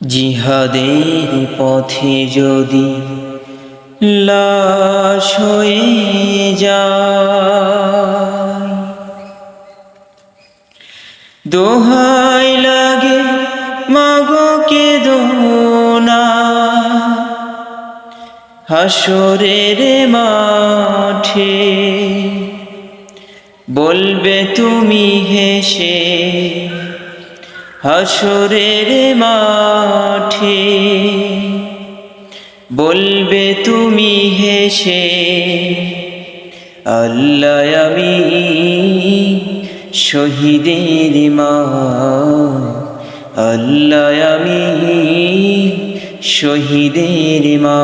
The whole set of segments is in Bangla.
জিহাদের পথে যদি লাশ হয়ে যায়, দোহাই লাগে মাগো কে দোনা হাসরের মাঠে বলবে তুমি হেসে হাসরের মাঠে। বলবে তুমি হেসে, আল্লাহ আমি শহীদের মা আল্লাহ আমি শহীদের মা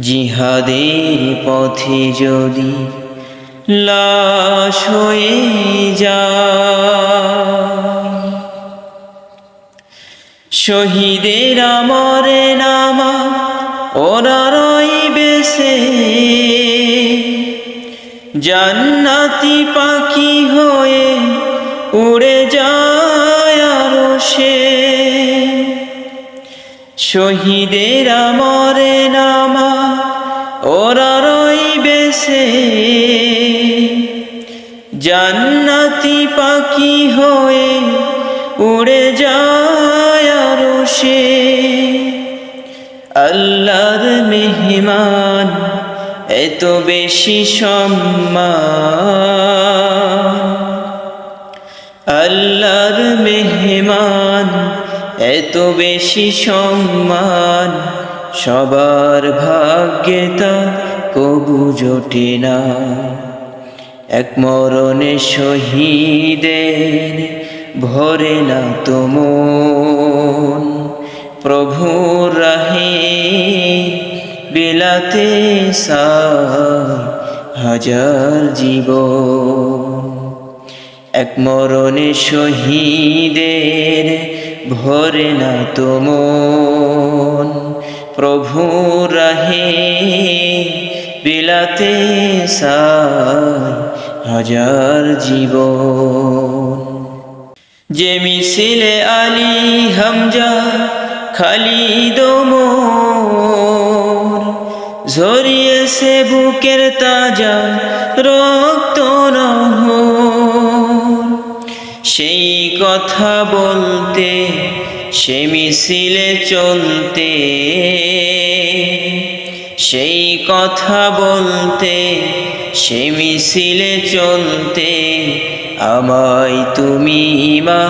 জিহাদের পথে যদি লাশ হয়ে যায়। শহীদের আমরে নামা ওরা রইবে সে জান্নাতি পাখি হয়ে উড়ে যায় আরও সে। শহীদের আমরে নামা ওরা রইবে সে জান্নাতি পাখি হয়ে উড়ে যায় সে। আল্লাহর মেহমান, এত বেশি সম্মান। আল্লাহর মেহমান, এত বেশি সম্মান। সবার ভাগ্যে তা কবু জোটে না। এক মরণে শহীদের ভরে না তোমন প্রভুর রাহে বিলাতে হাজার জীবন। এক মরণে শহীদের ভরে না তোমন প্রভু রাহে বিলাতে সায় হাজার জীবন। যে মিছিলে আলী হামজা, খালিদ মোর, ঝরিয়েছে বুকের তাজা রক্ত নহর। সেই কথা বলতে, সে মিছিলে চলতে সেই কথা বলতে, সে মিছিলে চলতে, আমায় তুমি মা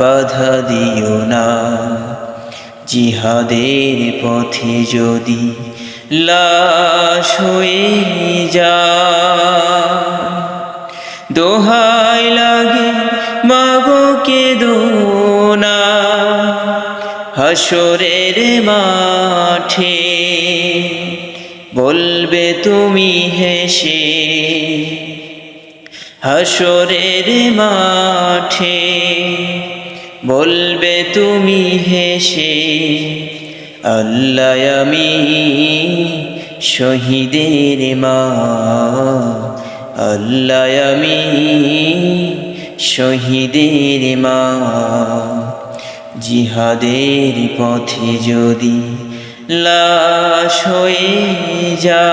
বাধা দিও না। জিহাদের পথে যদি লাশ হয়ে যা, দোহাই লাগে মাগো কে দোনা হাসরের মাঠে বলবে তুমি হেসে হাসরের মাঠে। বলবে তুমি হেসে, আল্লাহ আমি শহীদের মা। আল্লাহ আমি শহীদের মা। জিহাদের পথে যদি লাশ হয়ে যা।